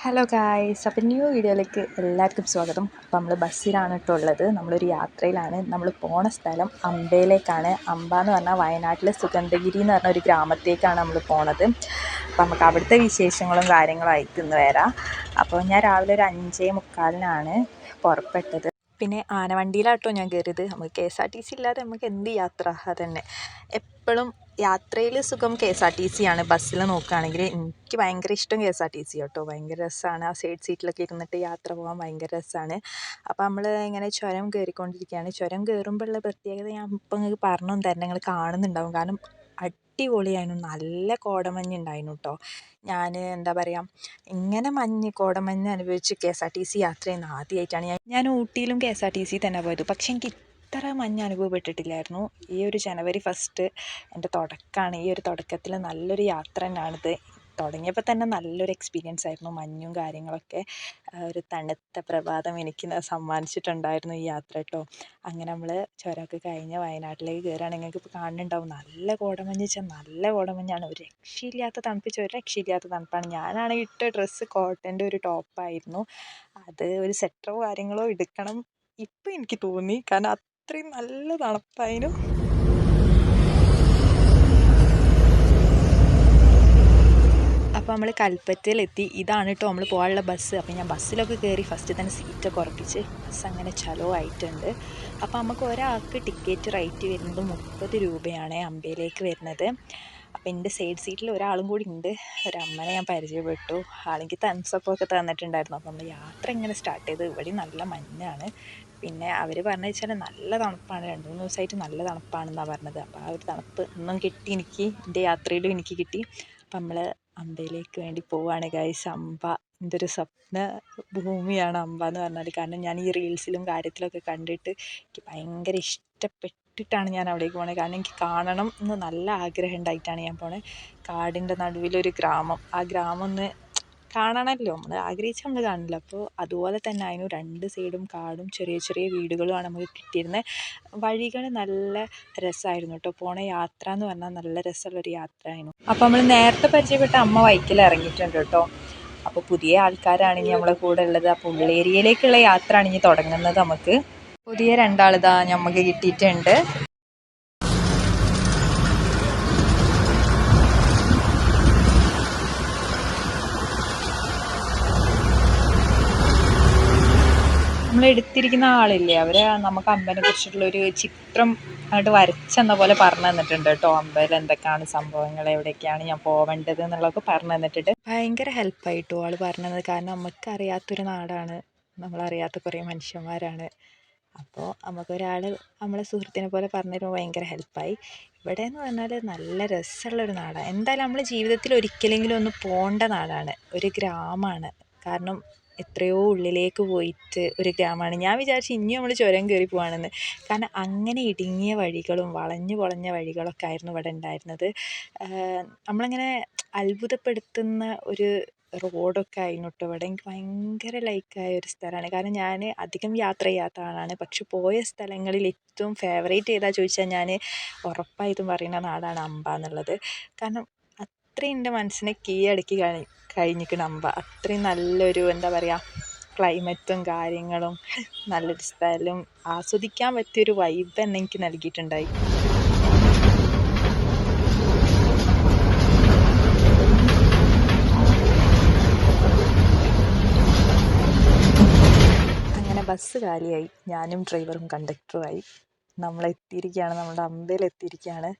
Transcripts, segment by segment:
Hello guys അപ്പം new വീഡിയോയിലേക്ക് എല്ലാവർക്കും സ്വാഗതം. അപ്പം നമ്മൾ ബസ്സിലാണ് കേട്ടോ ഉള്ളത്. നമ്മളൊരു യാത്രയിലാണ്. നമ്മൾ പോണ സ്ഥലം അമ്പയിലേക്കാണ്. അമ്പ എന്ന് പറഞ്ഞാൽ വയനാട്ടിലെ സുഗന്ധഗിരി എന്ന് പറഞ്ഞ ഒരു ഗ്രാമത്തേക്കാണ് നമ്മൾ പോണത്. അപ്പം നമുക്ക് അവിടുത്തെ വിശേഷങ്ങളും കാര്യങ്ങളും ഇന്ന് വരാം. അപ്പോൾ ഞാൻ രാവിലെ ഒരു അഞ്ചേ മുക്കാലിനാണ് പുറപ്പെട്ടത്. പിന്നെ ആനവണ്ടിയിലാട്ടോ ഞാൻ കയറിയത് നമുക്ക് K S R T C ഇല്ലാതെ നമുക്ക് എന്ത് യാത്ര? അതന്നെ. എപ്പോഴും യാത്രയിൽ സുഖം K S R T C ആണ്. ബസ്സിൽ നോക്കുകയാണെങ്കിൽ എനിക്ക് ഭയങ്കര ഇഷ്ടം K S R T C കേട്ടോ. ഭയങ്കര രസമാണ്. ആ സൈഡ് സീറ്റിലൊക്കെ ഇരുന്നിട്ട് യാത്ര പോകാൻ ഭയങ്കര രസമാണ്. അപ്പോൾ നമ്മൾ ഇങ്ങനെ ചുരം കയറിക്കൊണ്ടിരിക്കുകയാണ്. ചുരം കയറുമ്പോഴുള്ള പ്രത്യേകത ഞാൻ ഇപ്പം നിങ്ങൾക്ക് പറഞ്ഞു തന്നെ നിങ്ങൾ കാണുന്നുണ്ടാവും. കാരണം അടിപൊളിയായിരുന്നു. നല്ല കോടമഞ്ഞ് ഉണ്ടായിരുന്നു കേട്ടോ. ഞാൻ എന്താ പറയുക ഇങ്ങനെ മഞ്ഞ് കോടമഞ്ഞ് അനുഭവിച്ച് K S R T C യാത്ര ചെയ്യുന്ന ആദ്യമായിട്ടാണ്. ഞാൻ ഞാൻ ഊട്ടിയിലും K S R T C തന്നെ പോയത്. പക്ഷേ എനിക്ക് ഇത്ര മഞ്ഞ് അനുഭവപ്പെട്ടിട്ടില്ലായിരുന്നു. ഈ ഒരു ജനുവരി ഫസ്റ്റ് എന്റെ തുടക്കമാണ് ഈ ഒരു തുടക്കത്തിൽ നല്ലൊരു യാത്ര തന്നെയാണിത്. തുടങ്ങിയപ്പോൾ തന്നെ നല്ലൊരു എക്സ്പീരിയൻസ് ആയിരുന്നു. മഞ്ഞും കാര്യങ്ങളൊക്കെ ഒരു തണുത്ത പ്രഭാതം എനിക്ക് സമ്മാനിച്ചിട്ടുണ്ടായിരുന്നു ഈ യാത്ര കേട്ടോ. അങ്ങനെ നമ്മൾ ചുരമൊക്കെ കഴിഞ്ഞ് വയനാട്ടിലേക്ക് കയറുകയാണെങ്കിൽ നിങ്ങൾക്ക് ഇപ്പോൾ കാണുന്നുണ്ടാവും. നല്ല കോടമഞ്ഞ് വെച്ചാൽ നല്ല കോടമഞ്ഞാണ്. ഒരു രക്ഷയില്ലാത്ത തണുപ്പിച്ച ഒരു രക്ഷയില്ലാത്ത തണുപ്പാണ്. ഞാനാണെങ്കിൽ ഇട്ട ഡ്രസ്സ് കോട്ടന്റെ ഒരു ടോപ്പായിരുന്നു അത് ഒരു സെറ്ററോ കാര്യങ്ങളോ എടുക്കണം ഇപ്പം എനിക്ക് തോന്നി. കാരണം അത്രയും നല്ല തണുപ്പായിരുന്നു അപ്പോൾ നമ്മൾ കൽപ്പറ്റയിലെത്തി. ഇതാണ് കേട്ടോ നമ്മൾ പോകാനുള്ള ബസ്. അപ്പോൾ ഞാൻ ബസ്സിലൊക്കെ കയറി ഫസ്റ്റ് തന്നെ സീറ്റൊക്കെ ഉറപ്പിച്ച് ബസ് അങ്ങനെ ചലോ ആയിട്ടുണ്ട്. അപ്പോൾ നമുക്ക് ഒരാൾക്ക് ടിക്കറ്റ് റേറ്റ് വരുന്നത് മുപ്പത് രൂപയാണ് അമ്പയിലേക്ക് വരുന്നത്. അപ്പോൾ എന്റെ സൈഡ് സീറ്റിൽ ഒരാളും കൂടി ഉണ്ട്. ഒരമ്മനെ ഞാൻ പരിചയപ്പെട്ടു. ആളെങ്കിൽ തംസപ്പൊക്കെ തന്നിട്ടുണ്ടായിരുന്നു. അപ്പോൾ നമ്മൾ യാത്ര ഇങ്ങനെ സ്റ്റാർട്ട് ചെയ്ത് ഇവിടെ നല്ല മഞ്ഞാണ്. പിന്നെ അവർ പറഞ്ഞു വെച്ചാൽ നല്ല തണുപ്പാണ്. രണ്ട് മൂന്ന് ദിവസമായിട്ട് നല്ല തണുപ്പാണെന്നാണ് പറഞ്ഞത്. അപ്പോൾ ആ ഒരു തണുപ്പ് ഇന്നും കിട്ടി എനിക്ക്. എന്റെ യാത്രയിലും എനിക്ക് കിട്ടി. അപ്പം നമ്മൾ അമ്പയിലേക്ക് വേണ്ടി പോവുകയാണ് ഗൈസ് അമ്പ എന്റെ ഒരു സ്വപ്ന ഭൂമിയാണ് അമ്പ എന്ന് പറഞ്ഞാൽ കാരണം ഞാൻ ഈ റീൽസിലും കാര്യത്തിലൊക്കെ കണ്ടിട്ട് എനിക്ക് ഭയങ്കര ഇഷ്ടപ്പെട്ടിട്ടാണ് ഞാൻ അവിടേക്ക് പോണത് കാരണം എനിക്ക് കാണണം എന്ന് നല്ല ആഗ്രഹം ഉണ്ടായിട്ടാണ് ഞാൻ പോണത് കാടിന്റെ നടുവിലൊരു ഗ്രാമം. ആ ഗ്രാമം ഒന്ന് കാണണമല്ലോ നമ്മൾ ആഗ്രഹിച്ചാൽ നമ്മൾ കാണില്ല അപ്പോൾ അതുപോലെ തന്നെ അതിന് രണ്ട് സൈഡും കാടും ചെറിയ ചെറിയ വീടുകളുമാണ് നമുക്ക് കിട്ടിയിരുന്നത് വഴികൾ നല്ല രസമായിരുന്നു കേട്ടോ. പോണ യാത്ര എന്ന് പറഞ്ഞാൽ നല്ല രസമുള്ളൊരു യാത്രയായിരുന്നു. അപ്പോൾ നമ്മൾ നേരത്തെ പരിചയപ്പെട്ട അമ്മ വൈക്കിൽ ഇറങ്ങിയിട്ടുണ്ട് കേട്ടോ. അപ്പോൾ പുതിയ ആൾക്കാരാണ് ഇനി നമ്മളെ കൂടെ ഉള്ളത്. അപ്പോൾ ഉള്ളേരിയയിലേക്കുള്ള യാത്രയാണ് ഇനി തുടങ്ങുന്നത് നമുക്ക്. പുതിയ രണ്ടാളിതാ നമുക്ക് കിട്ടിയിട്ടുണ്ട്. എടുത്തിരിക്കുന്ന ആളില്ലേ? അവർ നമുക്ക് അമ്പനെ കുറിച്ചിട്ടുള്ളൊരു ചിത്രം അങ്ങോട്ട് വരച്ചെന്ന പോലെ പറഞ്ഞു തന്നിട്ടുണ്ട് കേട്ടോ. അമ്പലം എന്തൊക്കെയാണ് സംഭവങ്ങൾ? എവിടേക്കാണ് ഞാൻ പോവേണ്ടത് എന്നുള്ളതൊക്കെ പറഞ്ഞു തന്നിട്ടുണ്ട്. ഭയങ്കര ഹെൽപ്പായിട്ടു ആൾ പറഞ്ഞത്. കാരണം നമുക്ക് അറിയാത്തൊരു നാടാണ്. നമ്മളറിയാത്ത കുറേ മനുഷ്യന്മാരാണ്. അപ്പോൾ നമുക്കൊരാൾ നമ്മളെ സുഹൃത്തിനെ പോലെ പറഞ്ഞു തരുമ്പോൾ ഭയങ്കര ഹെൽപ്പായി ഇവിടെ എന്ന് പറഞ്ഞാൽ നല്ല രസമുള്ളൊരു നാടാണ് എന്തായാലും നമ്മൾ ജീവിതത്തിൽ ഒരിക്കലെങ്കിലും ഒന്ന് പോകേണ്ട നാടാണ്. ഒരു ഗ്രാമമാണ് കാരണം എത്രയോ ഉള്ളിലേക്ക് പോയിട്ട് ഒരു ഗ്രാമമാണ്. ഞാൻ വിചാരിച്ചു ഇനിയും നമ്മൾ ചുരം കയറി പോവാണെന്ന്. കാരണം അങ്ങനെ ഇടുങ്ങിയ വഴികളും വളഞ്ഞു പൊളഞ്ഞ വഴികളൊക്കെ ആയിരുന്നു ഇവിടെ ഉണ്ടായിരുന്നത്. നമ്മളിങ്ങനെ അത്ഭുതപ്പെടുത്തുന്ന ഒരു റോഡൊക്കെ ആയിരുന്നു കേട്ടോ ഇവിടെ. എനിക്ക് ഭയങ്കര ലൈക്കായ ഒരു സ്ഥലമാണ്. കാരണം ഞാൻ അധികം യാത്ര ചെയ്യാത്ത ആളാണ്. പക്ഷെ പോയ സ്ഥലങ്ങളിൽ ഏറ്റവും ഫേവറേറ്റ് ഏതാ ചോദിച്ചാൽ ഞാൻ ഉറപ്പായിട്ടും പറയുന്ന നാടാണ് അമ്പ എന്നുള്ളത്. കാരണം അത്രയും എന്റെ മനസ്സിനെ കീഴടക്കി കഴിഞ്ഞു കഴിഞ്ഞിരിക്കണം അമ്പ അത്രയും നല്ലൊരു എന്താ പറയുക ക്ലൈമറ്റും കാര്യങ്ങളും നല്ലൊരു സ്ഥലം ആസ്വദിക്കാൻ പറ്റിയൊരു വൈബ് തന്നെ എനിക്ക് നൽകിയിട്ടുണ്ടായി. അങ്ങനെ ബസ് കാലിയായി. ഞാനും ഡ്രൈവറും കണ്ടക്ടറുമായി നമ്മളെത്തിയിരിക്കുകയാണ് നമ്മുടെ അമ്പയിൽ എത്തിയിരിക്കുകയാണ്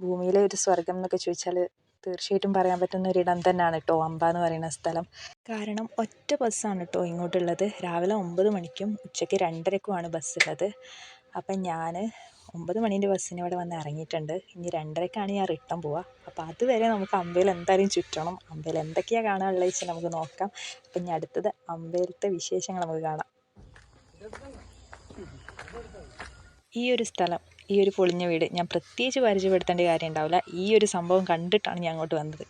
ഭൂമിയിലെ ഒരു സ്വർഗം എന്നൊക്കെ ചോദിച്ചാൽ തീർച്ചയായിട്ടും പറയാൻ പറ്റുന്ന ഒരിടം തന്നെയാണ് കേട്ടോ അമ്പ എന്ന് പറയുന്ന സ്ഥലം. കാരണം ഒറ്റ ബസ്സാണ് കേട്ടോ ഇങ്ങോട്ടുള്ളത്. രാവിലെ ഒമ്പത് മണിക്കും ഉച്ചയ്ക്ക് രണ്ടരക്കുമാണ് ബസ്സുള്ളത് അപ്പം ഞാൻ ഒമ്പത് മണീന്റെ ബസ്സിന് ഇവിടെ വന്ന് ഇറങ്ങിയിട്ടുണ്ട്. ഇനി രണ്ടരക്കാണ് ഞാൻ റിട്ടേൺ പോവുക. അപ്പോൾ അതുവരെ നമുക്ക് അമ്പയിൽ എന്തായാലും ചുറ്റണം. അമ്പയിൽ എന്തൊക്കെയാണ് കാണാനുള്ളത് വെച്ചാൽ നമുക്ക് നോക്കാം. അപ്പം ഇനി അടുത്തത് അമ്പയിലത്തെ വിശേഷങ്ങൾ നമുക്ക് കാണാം. ഈ ഒരു സ്ഥലം ഈ ഒരു പൊളിഞ്ഞ വീട് ഞാൻ പ്രത്യേകിച്ച് പരിചയപ്പെടുത്തേണ്ട കാര്യം ഉണ്ടാവില്ല. ഈ ഒരു സംഭവം കണ്ടിട്ടാണ് ഞാൻ അങ്ങോട്ട് വന്നത്.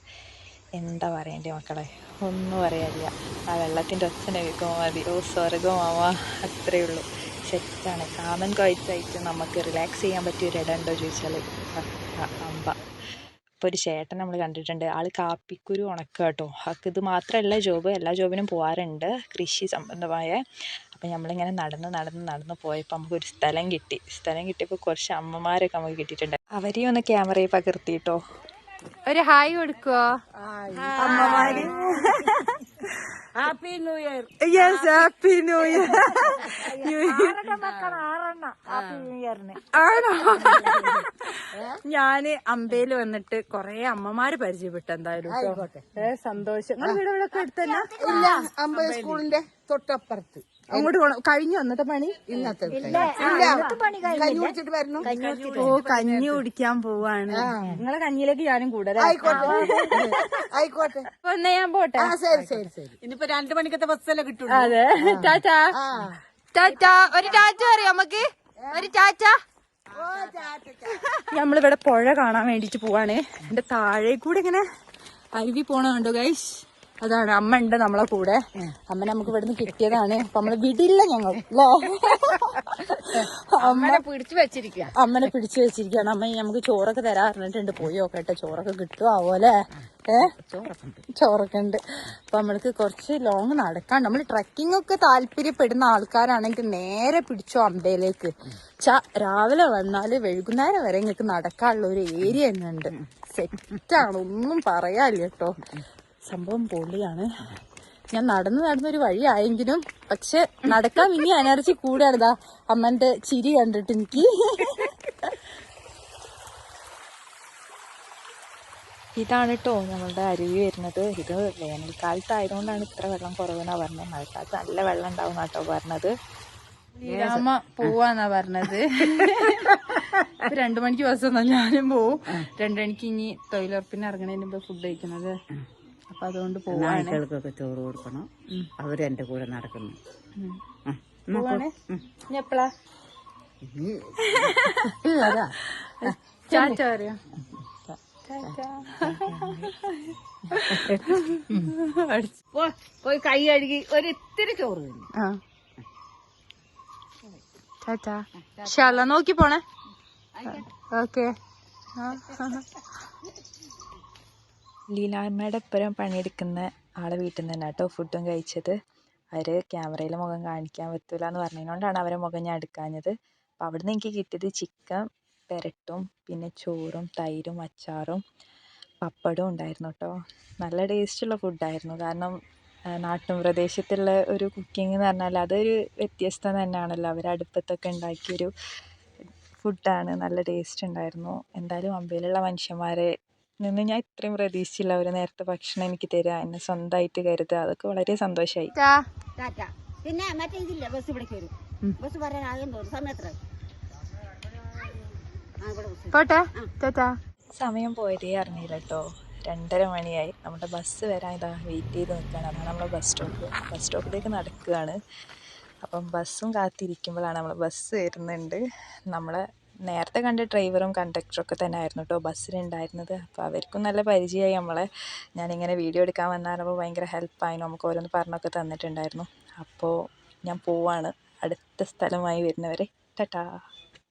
എന്താ പറയണ്ടേ മക്കളെ? ഒന്നും പറയാനില്ല. ആ വെള്ളത്തിന്റെ ഒച്ചനെ കേൾക്കുമ്പോൾ മതി. ഓ സ്വർഗമാവാ അത്രയേ ഉള്ളൂ. സെറ്റാണ് കാമൻ കാഴ്ചയായിട്ട് നമുക്ക് റിലാക്സ് ചെയ്യാൻ പറ്റിയ ഒരു ഉണ്ടോ ചോദിച്ചാൽ? അമ്പ. ഇപ്പോൾ ഒരു ചേട്ടൻ നമ്മൾ കണ്ടിട്ടുണ്ട്. ആൾ കാപ്പിക്കുരു ഉണക്കുക കേട്ടോ ഇത് മാത്രമല്ല ജോബ് എല്ലാ ജോബിനും പോകാറുണ്ട് കൃഷി സംബന്ധമായ അപ്പം നമ്മളിങ്ങനെ നടന്ന് നടന്ന് നടന്ന് പോയപ്പോൾ നമുക്കൊരു സ്ഥലം കിട്ടി. സ്ഥലം കിട്ടിയപ്പോൾ കുറച്ച് അമ്മമാരൊക്കെ നമുക്ക് കിട്ടിയിട്ടുണ്ട്. അവരെയും ഒന്ന് ക്യാമറയിൽ പകർത്തി കേട്ടോ ഒരു ഹായ് കൊടുക്കുവോ അമ്മമാര്. Happy new year yes happy new year new year happy new ഇയറിന് ആണോ? ഞാൻ അമ്പയിൽ വന്നിട്ട് കൊറേ അമ്മമാര് പരിചയപ്പെട്ടു എന്തായാലും സന്തോഷം. നിങ്ങളെ വീട് ഇവിടെ അമ്പ സ്കൂളിന്റെ തൊട്ടപ്പുറത്ത്. അങ്ങോട്ട് പോണം. കഴിഞ്ഞു വന്നിട്ട് പണി ഇന്നത്തെ ഇല്ല കഞ്ഞി കുടിച്ചിട്ട് വരുന്നു ഓ കഞ്ഞി കുടിക്കാൻ പോവാണ്. നിങ്ങളെ കഞ്ഞിയിലേക്ക് ഞാനും കൂടെ ആയിക്കോട്ടെ. ആയിക്കോട്ടെ. അപ്പൊ എന്നാ ഞാൻ പോട്ടെ? ആ ശരി ശരി ശരി. ഇനിയിപ്പോ രണ്ടു മണിക്കത്തെ ബസ്സല്ലേ കിട്ടും അതെ. ടാറ്റാ. ടാറ്റാ. ഒരു ടാറ്റ അറിയോ നമുക്ക് ഒരു ടാറ്റ. നമ്മളിവിടെ പുഴ കാണാൻ വേണ്ടിട്ട് പോവാണ്. എന്റെ താഴെ കൂടെ ഇങ്ങനെ അരുവി പോണ കണ്ടോ ഗൈസ് അതാണ് അമ്മ ഉണ്ട് നമ്മളെ കൂടെ. അമ്മ നമുക്ക് ഇവിടുന്ന് കിട്ടിയതാണ്. അപ്പൊ നമ്മൾ വിടില്ല ഞങ്ങൾ. അല്ലേ അമ്മനെ പിടിച്ചു വെച്ചിരിക്കുക അമ്മനെ പിടിച്ചു വെച്ചിരിക്കുകയാണ്. അമ്മ നമുക്ക് ചോറൊക്കെ തരാ പറഞ്ഞിട്ടുണ്ട്. പോയി നോക്കട്ടെ ചോറൊക്കെ കിട്ടുമോ അതുപോലെ ചോറൊക്കെ ഉണ്ട് അപ്പൊ നമ്മൾക്ക് കുറച്ച് ലോങ് നടക്കാൻ നമ്മൾ ട്രക്കിംഗ് ഒക്കെ താല്പര്യപ്പെടുന്ന ആൾക്കാരാണെങ്കിൽ നേരെ പിടിച്ചോ അമ്പയിലേക്ക് ച രാവിലെ വന്നാൽ വൈകുന്നേരം വരെ നിങ്ങൾക്ക് നടക്കാനുള്ള ഒരു ഏരിയ തന്നെ ഉണ്ട് സെറ്റാണ് ഒന്നും പറയാല്ല കേട്ടോ. സംഭവം പൊളിയാണ്. ഞാൻ നടന്ന് നടന്നൊരു വഴിയായെങ്കിലും പക്ഷെ നടക്കാൻ ഇനി എനർജി കൂടാണിതാ അമ്മന്റെ ചിരി കണ്ടിട്ട് എനിക്ക്. ഇതാണ് കേട്ടോ നമ്മളുടെ അരുവി വരുന്നത്. ഇത് വേനൽക്കാലത്തായതുകൊണ്ടാണ് ഇത്ര വെള്ളം കുറവെന്നാണ് പറഞ്ഞത്. മഴക്കാലത്ത് നല്ല വെള്ളം ഉണ്ടാവും കേട്ടോ പറഞ്ഞത്. രാമ പോവാന്നാ പറഞ്ഞത്. രണ്ടു മണിക്ക് ബസ് വന്നാൽ ഞാനും പോവും. രണ്ടു മണിക്ക് ഇനി തൊഴിലുറപ്പിന് ഇറങ്ങണതിന് മുമ്പ് ഫുഡ് കഴിക്കുന്നത്. അപ്പൊ അതുകൊണ്ട് പോവാണ്. നായ്ക്കൾക്കൊക്കെ ചോറ് കൊടുക്കണം. അവർ എന്റെ കൂടെ നടക്കുന്നു. ഉം. പോവാണ്? ഇനി എപ്പളാ? ചാറ്റ പറയാ പോയി കൈ കഴുകി ഒരിത്തിരി ചോറ് തിന്നു. ശാല നോക്കി പോണേ. ഓക്കെ. ലീലാമ്മയുടെ ഒപ്പരം പണിയെടുക്കുന്ന ആളെ വീട്ടിൽ നിന്ന് തന്നെ കേട്ടോ ഫുഡും കഴിച്ചത്. അവർ ക്യാമറയിൽ മുഖം കാണിക്കാൻ പറ്റില്ല എന്ന് പറഞ്ഞതുകൊണ്ടാണ് അവരെ മുഖം ഞാൻ എടുക്കാഞ്ഞത്. അപ്പം അവിടെ നിന്ന് എനിക്ക് കിട്ടിയത് ചിക്കൻ പെരട്ടും പിന്നെ ചോറും തൈരും അച്ചാറും പപ്പടവും ഉണ്ടായിരുന്നു കേട്ടോ. നല്ല ടേസ്റ്റുള്ള ഫുഡായിരുന്നു കാരണം നാട്ടും പ്രദേശത്തുള്ള ഒരു കുക്കിംഗ് എന്ന് പറഞ്ഞാൽ അതൊരു വ്യത്യസ്തം തന്നെയാണല്ലോ. അവർ അടുപ്പത്തൊക്കെ ഉണ്ടാക്കിയൊരു ഫുഡാണ് നല്ല ടേസ്റ്റ് ഉണ്ടായിരുന്നു. എന്തായാലും അമ്പയിലുള്ള മനുഷ്യന്മാരെ നിന്ന് ഞാൻ ഇത്രയും പ്രതീക്ഷിച്ചില്ല. ഒരു നേരത്തെ ഭക്ഷണം എനിക്ക് തരിക എന്നെ സ്വന്തമായിട്ട് കരുതുക അതൊക്കെ വളരെ സന്തോഷമായി പിന്നെ മറ്റേ ഇതില്ല ബസ് ഇവിടേക്ക് വരും. ബസ് സമയത്ര പോട്ടെ സമയം പോയതേ അറിഞ്ഞില്ല കേട്ടോ. രണ്ടര മണിയായി. നമ്മുടെ ബസ് വരാൻ ഇതാ വെയിറ്റ് ചെയ്ത് നിൽക്കുകയാണ്. അതാണ് നമ്മൾ ബസ് സ്റ്റോപ്പ് ബസ് സ്റ്റോപ്പിലേക്ക് നടക്കുകയാണ്. അപ്പം ബസ്സും കാത്തിരിക്കുമ്പോഴാണ് നമ്മൾ ബസ് വരുന്നുണ്ട്. നമ്മളെ നേരത്തെ കണ്ട ഡ്രൈവറും കണ്ടക്ടറും ഒക്കെ തന്നെ ആയിരുന്നു കേട്ടോ ബസ്സിലുണ്ടായിരുന്നത്. അപ്പോൾ അവർക്കും നല്ല പരിചയമായി നമ്മളെ. ഞാനിങ്ങനെ വീഡിയോ എടുക്കാൻ വന്നാലപ്പോൾ ഭയങ്കര ഹെൽപ്പായി നമുക്ക് ഓരോന്ന് പറഞ്ഞൊക്കെ തന്നിട്ടുണ്ടായിരുന്നു. അപ്പോൾ ഞാൻ പോവാണ്. അടുത്ത സ്ഥലമായി വരുന്നവരെ. ടട്ടാ